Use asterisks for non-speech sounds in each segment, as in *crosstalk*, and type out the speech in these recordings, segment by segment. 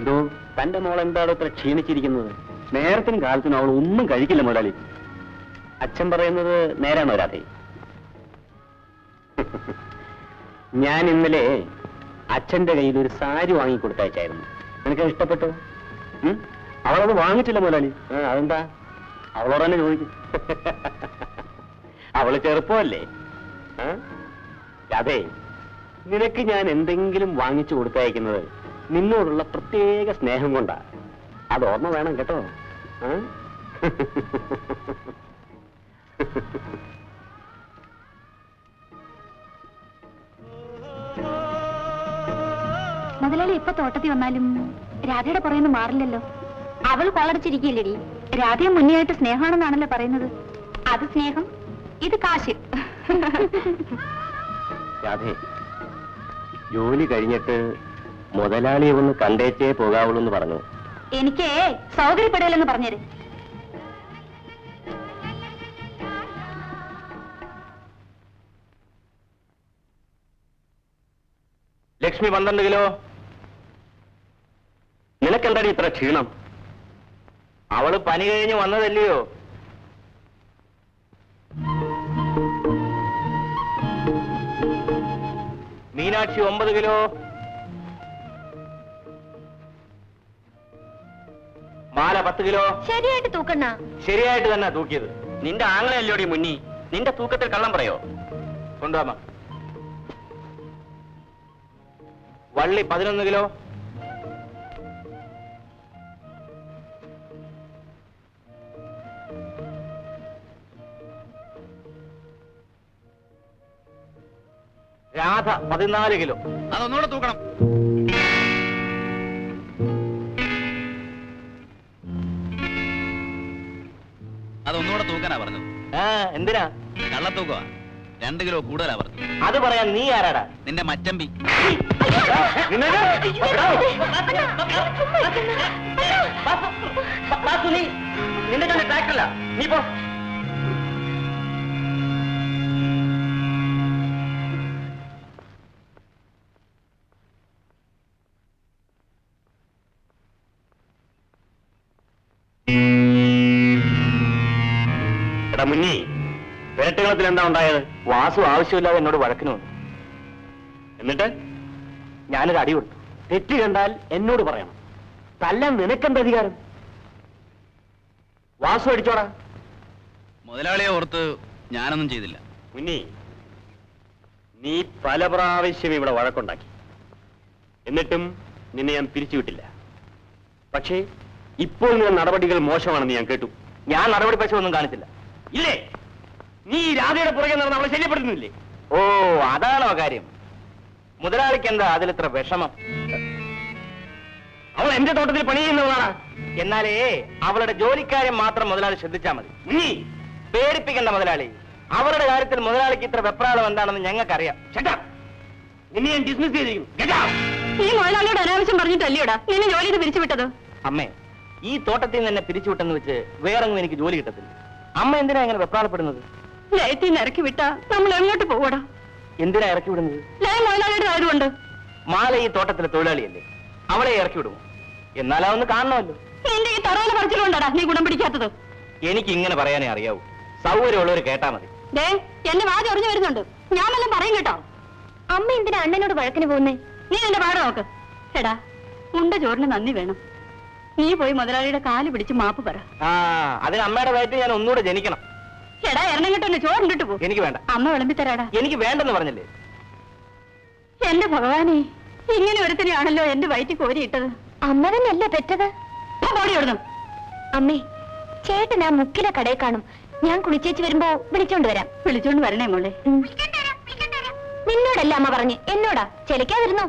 എന്തോ തന്റെ മോൾ എന്താണ് ഇത്ര ക്ഷീണിച്ചിരിക്കുന്നത്? നേരത്തിനും കാലത്തിനും അവൾ ഒന്നും കഴിക്കില്ല മുതലാളി. അച്ഛൻ പറയുന്നത് നേരാണോ രാധേ? *laughs* ഞാൻ ഇന്നലെ അച്ഛന്റെ കയ്യിൽ ഒരു സാരി വാങ്ങി കൊടുത്തയച്ചായിരുന്നു. നിനക്ക് ഇഷ്ടപ്പെട്ടോ? അവളത് വാങ്ങിച്ചില്ല മുതലാളി. അതെന്താ? അവളോട് തന്നെ ചോദിക്കും. *laughs* അവൾ ചെറുപ്പമല്ലേ? അതെ നിനക്ക് ഞാൻ എന്തെങ്കിലും വാങ്ങിച്ചു കൊടുത്തയക്കുന്നത് നിന്നോടുള്ള പ്രത്യേക സ്നേഹം കൊണ്ടാ. അത് ഓർമ്മ വേണം കേട്ടോ? മുതലാളി ഇപ്പൊ തോട്ടത്തിൽ വന്നാലും രാധയുടെ പുറയെന്ന് മാറില്ലല്ലോ. അവൾ കൊള്ളടിച്ചിരിക്കില്ലടി രാധയെ മുന്നേയായിട്ട് സ്നേഹമാണെന്നാണല്ലോ പറയുന്നത്. അത് സ്നേഹം ഇത് കാശ്. രാധേ ജോലി കഴിഞ്ഞിട്ട് മുതലാളിയെ ഒന്ന് കണ്ടേച്ചേ പോകാവുള്ളൂ എന്ന് പറഞ്ഞു. എനിക്ക് സൗകര്യപ്പെടലെന്ന് പറഞ്ഞേര്. ലക്ഷ്മി പന്ത്രണ്ട് കിലോ. നിനക്കെന്താടി ഇത്ര ക്ഷീണം? അവൾ പനി കഴിഞ്ഞ് വന്നതല്ലയോ? മീനാക്ഷി ഒമ്പത് കിലോ. മാല പത്ത് കിലോ. ശരിയായിട്ട് തൂക്കണ്ണ. ശരിയായിട്ട് തന്നെ തൂക്കിയത്. നിന്റെ ആങ്ങളയല്ലോടി മുന്നി. നിന്റെ തൂക്കത്തിൽ കള്ളം പറയോ? കൊണ്ടുവാമ വള്ളി പതിനൊന്ന് കിലോ. രാധ പതിനാല് കിലോ. അതൊന്നുകൂടെ തൂക്കണം. അതൊന്നുകൂടെ തൂക്കാനാ പറഞ്ഞത് ആ എന്തിനാ കള്ളത്തൂക്കമാ രണ്ട് കിലോ കൂടുതലാ പറഞ്ഞത് അത് പറയാൻ നീ ആരാടാ നിന്റെ മച്ചമ്പി നിന്റെ കണ്ണ് ട്രാക്ടറല്ല നീ പോ എടാ മുന്നി വേട്ടകളത്തിൽ എന്താ ഉണ്ടായത്? വാസു ആവശ്യമില്ലാതെ എന്നോട് വഴക്കിന് വന്നു. എന്നിട്ട്? ഞാനൊരു അടി കൊടുത്തു. തെറ്റ് കണ്ടാൽ എന്നോട് പറയണം. തല്ലാൻ നിനക്കെന്ത് അധികാരം? വാസു അടിച്ചോടാ. മുതലാളിയെ ഓർത്ത് ഞാനൊന്നും ചെയ്തില്ല. മുന്നി നീ പല പ്രാവശ്യം ഇവിടെ വഴക്കുണ്ടാക്കി. എന്നിട്ടും നിന്നെ ഞാൻ പിരിച്ചുവിട്ടില്ല. പക്ഷേ ഇപ്പോൾ നിന്റെ നടപടികൾ മോശമാണെന്ന് ഞാൻ കേട്ടു. ഞാൻ നടപടി പക്ഷമൊന്നും കാണിച്ചില്ല. ഇല്ലേ? നീ ഈ രാധയുടെ പുറകെ നടന്ന് അവളെ ശല്യപ്പെടുത്തുന്നില്ലേ? ഓ അതാണോ കാര്യം. മുതലാളിക്ക് എന്താ അതിലിത്ര വിഷമം? അവൾ എന്റെ തോട്ടത്തിൽ പണി ചെയ്യുന്നവളാണ്. എന്നാലേ അവളുടെ ജോലിക്കാര്യം മാത്രം മുതലാളി ശ്രദ്ധിച്ചാൽ മതി. നീ? പേടിപ്പിക്കണ്ട മുതലാളി. അവരുടെ കാര്യത്തിൽ മുതലാളിക്ക് ഇത്ര വെപ്രാളം എന്താണെന്ന് ഞങ്ങൾക്കറിയാം. ചേട്ടാ നിന്നെ ഞാൻ ഡിസ്മിസ് മുതലാളിയോട് അനാവശ്യം പറഞ്ഞിട്ടല്ലയോടാ നിന്നെ ജോലിയിൽ പിരിച്ചുവിട്ടത്. അമ്മേ ഈ തോട്ടത്തിൽ നിന്ന് എന്നെ പിരിച്ചുവിട്ടെന്ന് വെച്ച് വേറെങ്ങും എനിക്ക് ജോലി കിട്ടത്തില്ല. അമ്മ എന്തിനാ ഇങ്ങനെ വെപ്രാളപ്പെടുന്നത്? ലയത്തിൽ ഇറക്കി വിട്ടാ നമ്മൾ എങ്ങോട്ട് പോവടാ? എന്തിനാ ഇറക്കി വിടുന്നത്? ലയ മുതലാളിയുടെ ആയതുകൊണ്ട്. മാല ഈ തോട്ടത്തിലെ തൊഴിലാളിയല്ലേ? അവളെ ഇറക്കി വിടുമോ? എന്നാലാ ഒന്ന് കാണണമല്ലോ. നിന്റെ ഈ തറയിലെ പറിച്ചിലുണ്ടാടാ നീ ഗുണം പിടിക്കാത്തത്. എനിക്ക് ഇങ്ങനെ പറയാനേ അറിയാവൂ. സൗകര്യമുള്ളവർ കേട്ടാ മതി. ദേ എന്റെ വാതി ഒറിഞ്ഞു വരുന്നുണ്ട്. ഞാൻ വല്ലതും പറയും കേട്ടോ. അമ്മ എന്തിനാ അണ്ണനോട് വഴക്കിന് പോകുന്നേ? നീ എന്റെ പാടം നോക്ക്. എടാ ഉണ്ട ചോറിന് നന്ദി വേണം. നീ പോയി മുതലാളിയുടെ കാൽ പിടിച്ച് മാപ്പ് പറ. ആ അതിന് അമ്മയുടെ വയറ്റിൽ ഞാൻ ഒന്നുകൂടെ ജനിക്കണം. എടാ എണ്ണം കിട്ടുന്ന ചോറുണ്ടിട്ട് പോ. എനിക്ക് വേണ്ട. അമ്മ വിളമ്പി തരാടാ എനിക്ക് വേണ്ടെന്ന് പറഞ്ഞല്ലേ? എന്റെ ഭഗവാനെ ഇങ്ങനെ ഒരുത്തനെയാണല്ലോ എന്റെ വയറ്റിൽ കോരിയിട്ടത്. അമ്മ തന്നെയല്ലേ പെറ്റത്? ഓടിയോടുന്നു അമ്മേ ചേട്ടൻ ആ മുക്കിലെ കടയിൽ കാണും. ഞാൻ കുളിച്ചേച്ച് വരുമ്പോ വിളിച്ചോണ്ട് വരാം. വിളിച്ചോണ്ട് വരണേ മോളെ. നിന്നോടല്ല അമ്മ പറഞ്ഞ്. എന്നോടാ? ചെലക്കാതിരുന്നോ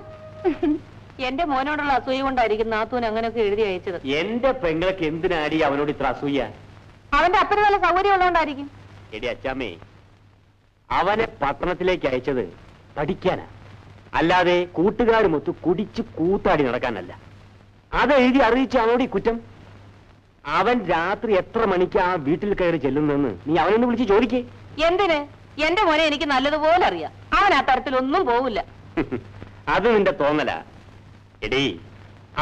എന്റെ മോനോടുള്ള അസൂയ കൊണ്ടായിരിക്കും നാത്തൂൻ അങ്ങനെയൊക്കെ എഴുതി അയച്ചത്. എന്റെ പെങ്ങൾക്ക് എന്തിനാടി അവനോട് ഇത്ര അസൂയ? അവന്റെ അപ്പന് നല്ല സൗകര്യം ഉള്ളതുകൊണ്ടായിരിക്കും. എടി അച്ചാമ്മേ അവനെ പട്ടണത്തിലേക്ക് അയച്ചത് പഠിക്കാനാ. അല്ലാതെ കൂട്ടുകാരുമൊത്ത് കുടിച്ച് കൂത്താടി നടക്കാനല്ല. അത് എഴുതി അറിയിച്ച അവനോട് ഈ കുറ്റം? അവൻ രാത്രി എത്ര മണിക്ക് ആ വീട്ടിൽ കയറി ചെല്ലുന്നെന്ന് നീ അവനൊന്ന് വിളിച്ച് ചോദിക്കേ. എന്തിന്? എന്റെ മോനെ എനിക്ക് നല്ലതുപോലെ അറിയാം. അവൻ ആ തരത്തിലൊന്നും പോവില്ല. *laughs* അത് നിന്റെ തോന്നല. എടീ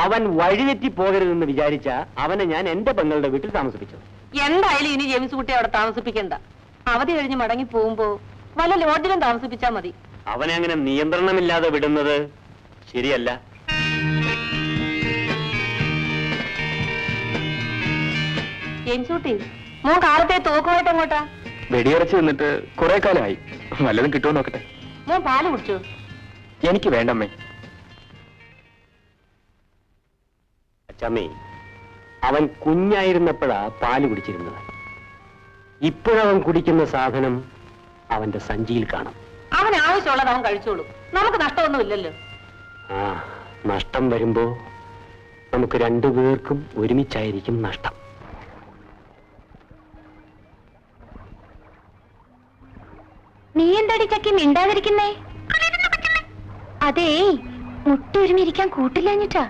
അവൻ വഴിതെറ്റി പോകരുതെന്ന് വിചാരിച്ച അവനെ ഞാൻ എന്റെ പെങ്ങളുടെ വീട്ടിൽ താമസിപ്പിച്ചു എന്തായാലും ഇനി ജെയിംസ് കുട്ടി അവിടെ താമസിപ്പിക്കണ്ട. അവധി കഴിഞ്ഞ് മടങ്ങി പോകുമ്പോ വല്ല ലോഡ്ജിലും താമസിപ്പിച്ചാ മതി. അവനെ അങ്ങനെ നിയന്ത്രണമില്ലാതെ വിടുന്നത് ശരിയല്ല. ജെയിംസ് കുട്ടി മോൻ കാലത്തെ തോക്കുമായിട്ട് അങ്ങോട്ടാ വെടിയറച്ച് നിന്നിട്ട് കുറെ കാലമായി. വല്ലതും കിട്ടുമോ നോക്കട്ടെ. മോൻ പാൽ കുടിച്ചു? എനിക്ക് വേണ്ടമ്മേ. അച്ചമ്മേ അവൻ കുഞ്ഞായിരുന്നപ്പോഴാ പാൽ കുടിച്ചിരുന്നത്. ഇപ്പോഴവൻ കുടിക്കുന്ന സാധനം അവന്റെ സഞ്ചിയിൽ കാണും. അവൻ ആവശ്യമുള്ളത് അവൻ കഴിച്ചോളൂ. നമുക്ക് നഷ്ടമൊന്നുമില്ലല്ലോ. ആ നഷ്ടം വരുമ്പോ നമുക്ക് രണ്ടുപേർക്കും ഒരുമിച്ചായിരിക്കും നഷ്ടം. നീ എന്താടി ചക്കി മിണ്ടാതിരിക്കുന്നേ? അതേ മുട്ടൊരുമിരിക്കാൻ കൂട്ടില്ലഞ്ഞിട്ടാ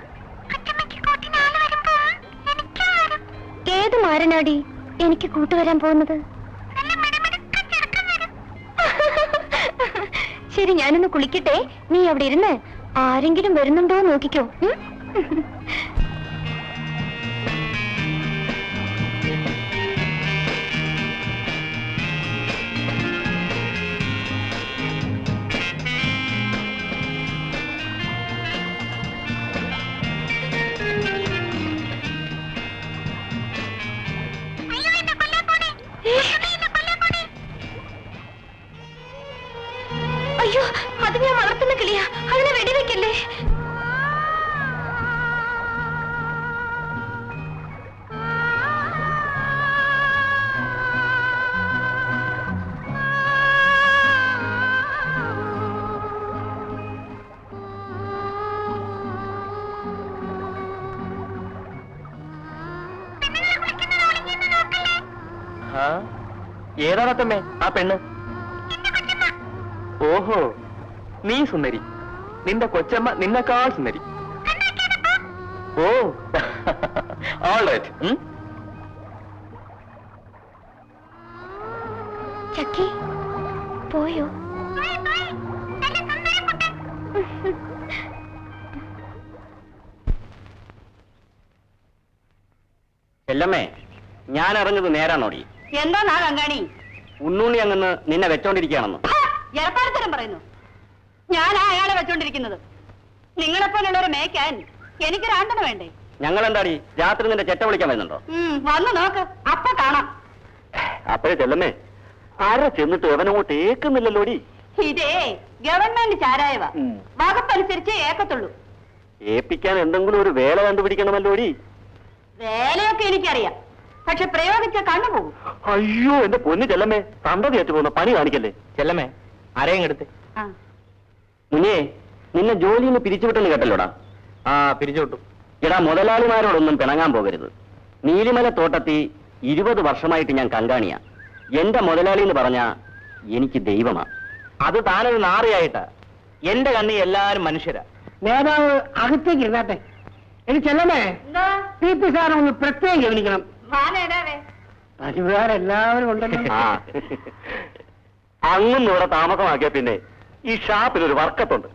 ഏത് മാരനാടി എനിക്ക് കൂട്ടുവരാൻ പോകുന്നത്? ശരി ഞാനൊന്ന് കുളിക്കട്ടെ. നീ അവിടെ ഇരുന്ന് ആരെങ്കിലും വരുന്നുണ്ടോ നോക്കിക്കോ. ഏതാണത്തമ്മേ ആ പെണ്ണ്. ഓഹോ. നീ സുന്ദരി. നിന്റെ കൊച്ചമ്മ നിന്നെക്കാൾ സുന്ദരി. ഓ. ഓൾ റൈറ്റ് ചക്കി പോയോ? ചെല്ലമ്മേ ഞാൻ അറിഞ്ഞത് നേരാണോടി. എന്താ കങ്കാണി? ഉണ്ണുണ്ണി അങ്ങന്ന് നിന്നെ വെച്ചോണ്ടിരിക്കുകയാണെന്ന്. ജലപ്പാടത്തരം പറയുന്നു. ഞാൻ അയാളെ വെച്ചോണ്ടിരിക്കുന്നത്. നിങ്ങളെപ്പോലുള്ളവരെ മേയ്ക്കാൻ എനിക്ക് രണ്ടെണ്ണം വേണ്ടേ? ഞങ്ങൾ എന്താടി രാത്രി നിന്റെ ചെറ്റ വിളിക്കാൻ വരുന്നുണ്ടോ? വന്ന് നോക്ക്. അപ്പൊ കാണാം. അപ്പഴേ ചെല്ലമ്മേ ആരാ ചെന്നിട്ട് എവനങ്ങോട്ട് ഏക്കുന്നില്ലല്ലോടി. ഇതേ ഗവൺമെന്റ് ചാരായവ. വകുപ്പനുസരിച്ച് ഏക്കത്തുള്ളൂ. ഏപ്പിക്കാൻ എന്തെങ്കിലും ഒരു വേല കണ്ടുപിടിക്കണമല്ലോടി. വേലയൊക്കെ എനിക്കറിയാം. പക്ഷെ പ്രയോഗിച്ച കണ്ണു പോകും അയ്യോ എന്റെ പൊന്നു ചെല്ലമ്മേ. തന്തതി ഏറ്റു പോകുന്ന പണി കാണിക്കല്ലേ? ചെല്ലമ്മേ ആരെയും എടുത്ത്. മുന്നേ മുനിയെ നിന്നെ ജോലിയിൽ നിന്ന് പിരിച്ചുവിട്ടെന്ന് കേട്ടല്ലോടാ? ആ പിരിച്ചുവിട്ടു എടാ മുതലാളിമാരോടൊന്നും പിണങ്ങാൻ പോകരുത്. നീലിമല തോട്ടത്തി ഇരുപത് വർഷമായിട്ട് ഞാൻ കങ്കാണിയാ എന്റെ മുതലാളി എന്ന് പറഞ്ഞ എനിക്ക് ദൈവമാ. അത് താനൊരു നാറിയായിട്ടാ. എന്റെ കണ്ണി എല്ലാരും മനുഷ്യരാ. നേതാവ് അകത്തേക്ക് ഇരുന്നാട്ടെ. എനിക്ക് ചെല്ലണേ പി പി സാറൊന്ന് ഒന്ന് പ്രത്യേകം ഗവനിക്കണം. ഉണ്ടല്ലോ. ആ. അങ്ങും ഇവിടെ താമസമാക്കിയ പിന്നെ ഈ ഷാപ്പിൽ ഒരു വർക്കത്തുണ്ട്.